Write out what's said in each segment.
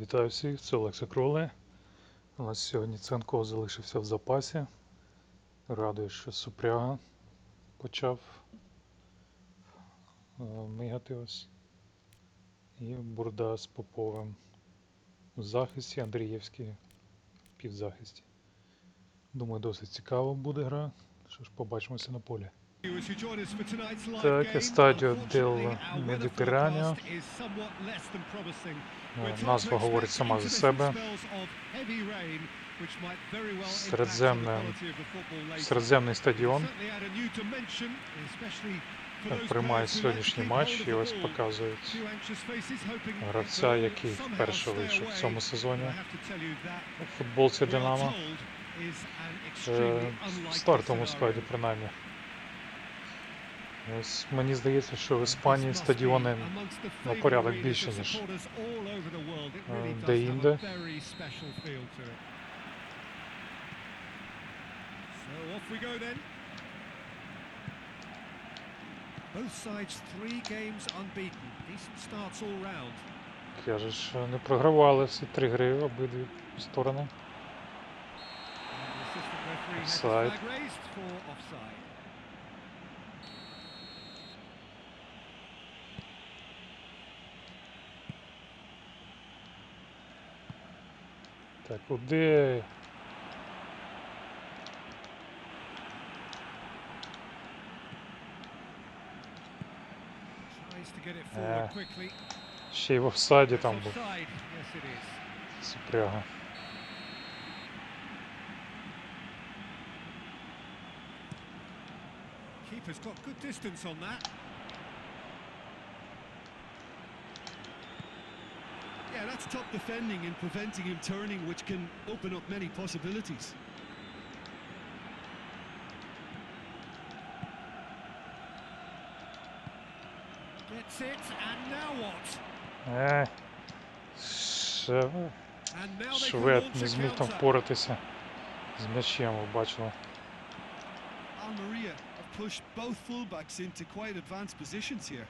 Вітаю всіх, це Олекса Кроли. У нас сьогодні Ценко залишився в запасі. Радує, що Супряга почав е, мигати ось. І Бурда з Поповим у захисті, Андрієвський в півзахисті. Думаю, досить цікаво буде гра. Що ж, побачимося на полі. Так, Естадіо Дел Mediterraneo. Е, Назва говорить сама за себе. Середземне, Середземний стадіон приймає сьогоднішній матч і ось показують гравця, який вперше вийшов в цьому сезоні у футболці Динамо. Е, В стартовому складі, принаймні. Ось мені здається, що в Іспанії стадіони на порядок більше, ніж е, де-інде. Каже, що не програвали всі три гри обидві сторони. And Та куди? Е, ще й в офсайді там був. Супряга. Keeper's got good distance on that. that's top defending and preventing him turning, which can open up many possibilities. Gets it, and now what? Е, ще And now they can швед launch не a зміг там counter. впоратися з м'ячем, ви бачили. Almeria have pushed both fullbacks into quite advanced positions here.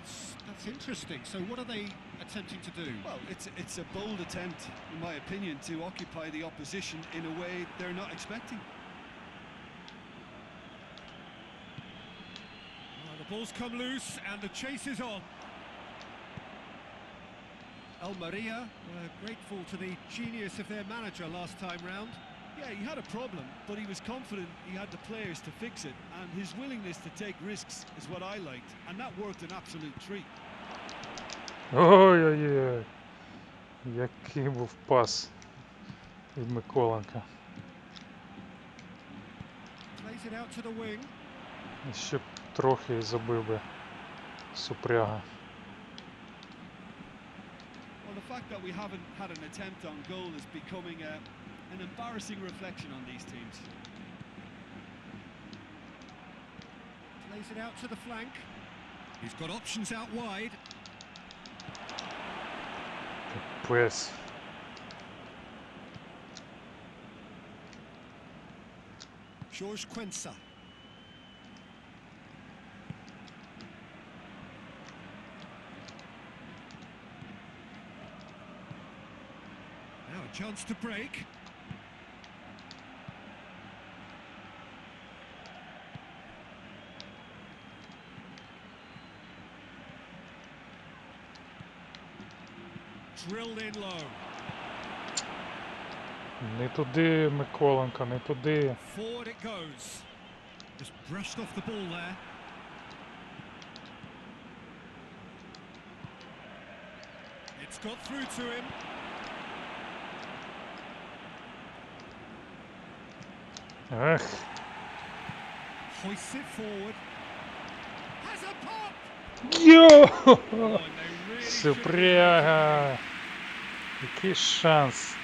That's that's interesting. So what are they attempting to do? Well, it's it's a bold attempt, in my opinion, to occupy the opposition in a way they're not expecting. Well, the ball's come loose, and the chase is on. Almeria were uh, grateful to the genius of their manager last time round. Yeah, he had a problem, but he was confident he had the players to fix it, and his willingness to take risks is what I liked, and that worked an absolute treat. Ой-ой-ой. Який був пас від Миколенка. Plays it out to the wing. І Ще б трохи і забив би Супряга. Well, the fact that we haven't had an attempt on goal is becoming a, an embarrassing reflection on these teams. Plays it out to the flank. He's got options out wide. Press. George Quensa. Now a chance to break. Не туди, Миколенко, не туди. It's got through to him. Ugh. Hoists it forward. Has a pop. Yo! Супряга. Який шанс.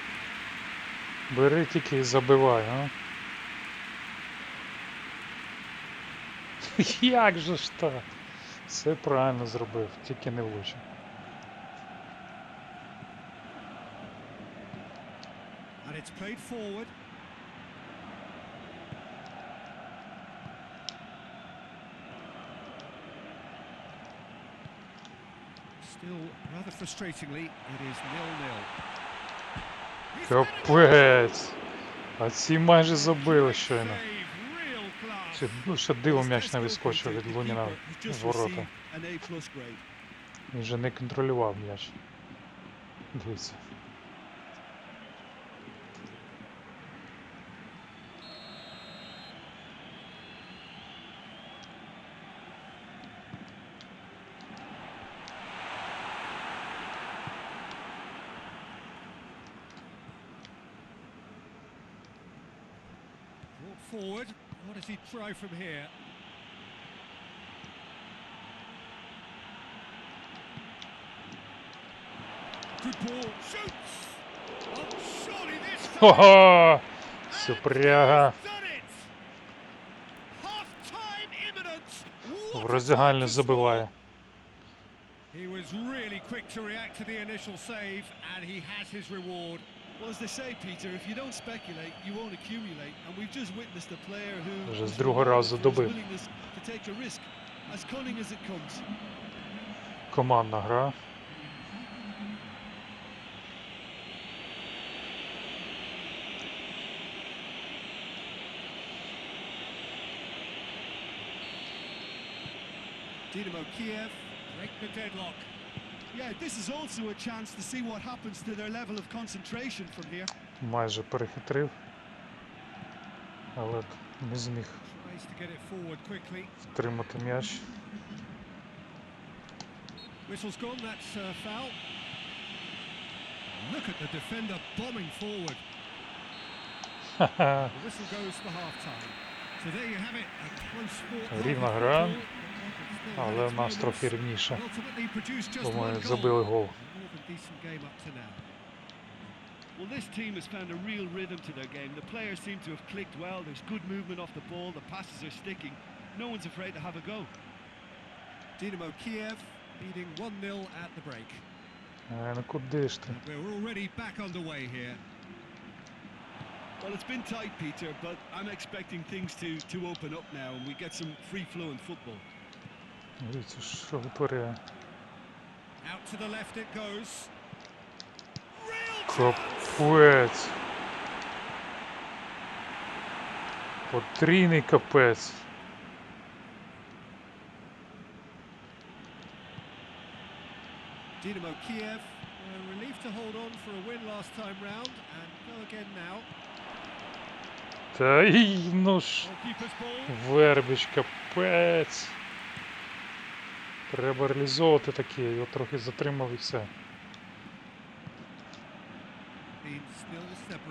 Бери тільки і забивай, а? Як же ж так? Все правильно зробив, тільки не влучив. It's played forward. Still, rather frustratingly, it is nil-nil. Капець. А ці майже забили щойно. Чи ну, ще диво м'яч не вискочив від Луніна з ворота. Він же не контролював м'яч. Дивіться. forward. What does he try from here? Good ball. Shoots! Oh, surely this time- Хо-хо! And Супряга. he's done it! Half-time imminent. What В a роздягальню time to забиває. score. He was really quick to react to the initial save, and he has his reward. Вже з другого разу добив. Командна гра. Dinamo Kiev break the deadlock. Майже перехитрив. Але не зміг Tries to get it forward quickly. втримати м'яч. Whistle's gone, that's uh, foul. Look at the defender bombing forward. Ха-ха. The whistle goes for half time. So there you have it, a close fought але its в нас moments. трохи рівніше. Ultimately produced just Бо one ми goal. забили гол. A More than decent game up to now. Well, this team has found a real rhythm to their game. The players seem to have clicked well. There's good movement off the ball. The passes are sticking. No one's afraid to have a go. Dynamo Kiev leading 1-0 at the break. Е, Ну куди ж ти? And we're already back underway here. Well, it's been tight, Peter, but I'm expecting things to, to open up now and we get some free-flowing football. Дивіться, що витворяє. Капець. Потрійний капець. Dynamo Kiev were relieved to hold on for a win last time round and go again now. Та й, ну ж, вербіч, капець. Треба реалізовувати таке, його трохи затримав і все.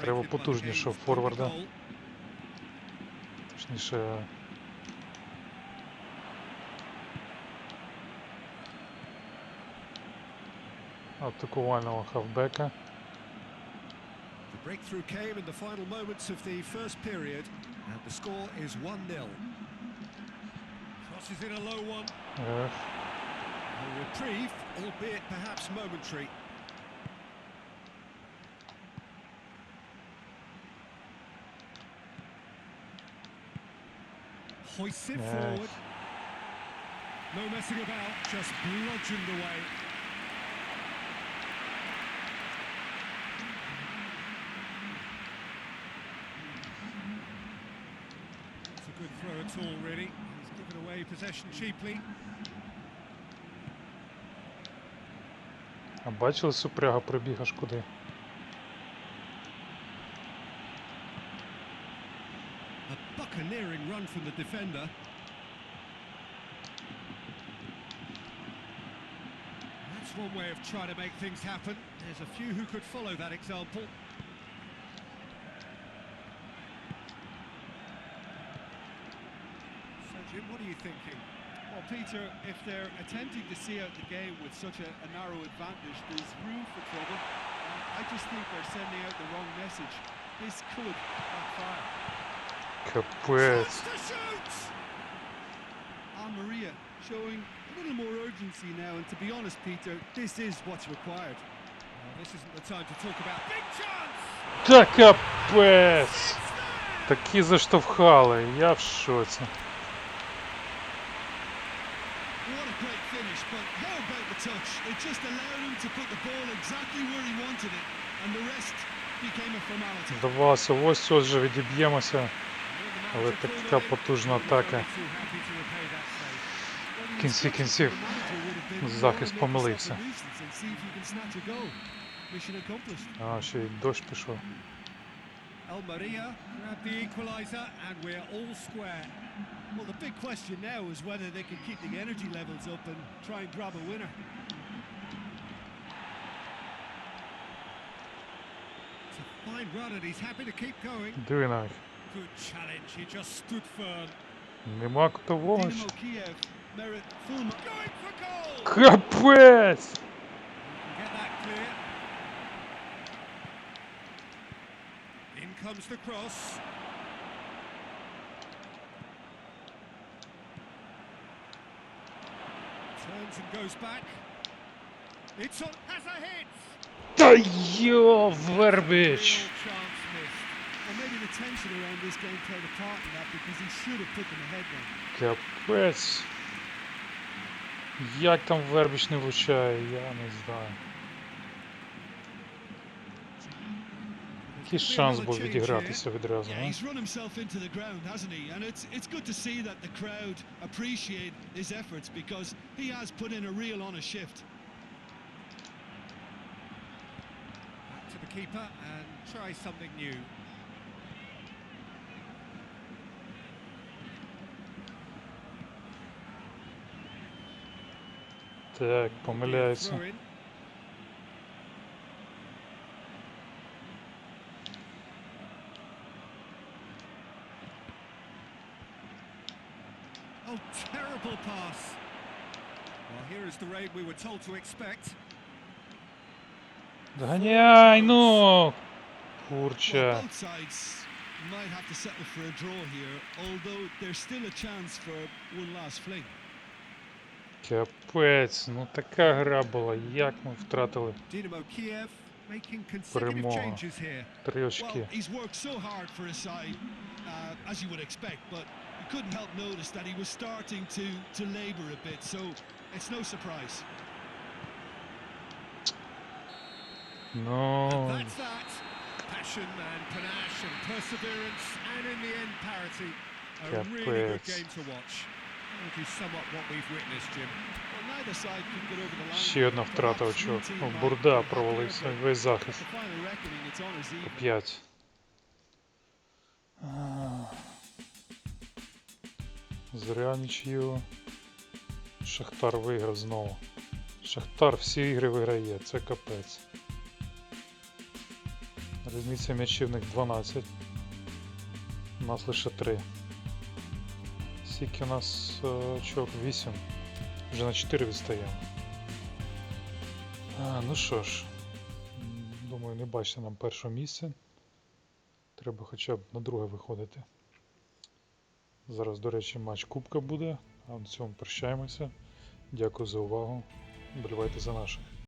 Треба game's форварда. Точніше, атакувального хавбека. Breakthrough came in the final moments of the first period and the score is 1-0. Crosses in a low one. Ех, A reprieve, albeit perhaps momentary. Hoists it Yeah. forward. No messing about, just bludgeoned away. It's a good throw at all, really. He's given away possession cheaply. а бачили супряга прибіг аж куди? A buccaneering run from the defender. That's one way of trying to make things happen. There's a few who could follow that example. So, Jim, what are you thinking? Well, Peter, if they're attempting to see out the game with such a, a narrow advantage, there's room for trouble. Uh, I just think they're sending out the wrong message. This could backfire. Капець. Chance to shoot! Anne Maria showing a little more urgency now, and to be honest, Peter, this is what's required. Well, this isn't the time to talk about big chance! Та капець! It's there! Такі заштовхали, я в шоці. Finish, but how about the touch? It just allowed him to put the ball exactly where he wanted it, and the rest became a formality. Здавалося, ось ось же відіб'ємося. Але така потужна атака. В кінці кінців захист помилився. А, ще й дощ пішов. Almeria grab the equaliser, and we're all square. Well, the big question now is whether they can keep the energy levels up and try and grab a winner. It's a fine run, and he's happy to keep going. Диви навіть. Good challenge. He just stood firm. Нема кутового. Dynamo comes the cross. Turns and goes back. It's on. Has a hit. Та йо, Вербіч! Real chance missed. Well, maybe the tension around this game played a part in that because he should have put them ahead then. Капець. Як там Вербіч не влучає, я не знаю. Який шанс був відігратися відразу, Yeah, а? he's run himself into the ground, hasn't he? And it's it's good to see that the crowd appreciate his efforts because he has put in a real honest shift. Back to the keeper and try something new. Так, Be a помиляється. Oh, terrible pass. Well, here is the raid we were told to expect. Доганяй, ну! Курча. both sides might have to settle for a draw here, although there's still a chance for one last fling. Капець, ну така гра була, як ми втратили Dynamo Kiev making consecutive Перемога. changes here. три Well, очки. he's worked so hard for his side, uh, as you would expect, but couldn't help notice that he was starting to to labour a bit, so it's no surprise. Ну, That's that. Passion and panache and perseverance, and in the end, parity. A really good Капець. game to watch. It is somewhat what we've witnessed, Jim. Well, neither side could get over the line. ще одна втрата Perhaps очок. one team О, might Бурда be happier, провалився, but весь at захист. the final reckoning, it's honours По even. 5. Зря нічию. Шахтар виграв знову. Шахтар всі ігри виграє, це капець. Різниця м'ячів них 12. У нас лише 3. Скільки у нас е, очок? 8. Вже на 4 відстаємо. А, ну що ж. Думаю, не бачите нам першого місця. Треба хоча б на друге виходити. Зараз, до речі, матч Кубка буде, а на цьому прощаємося. Дякую за увагу. Болівайте за наших.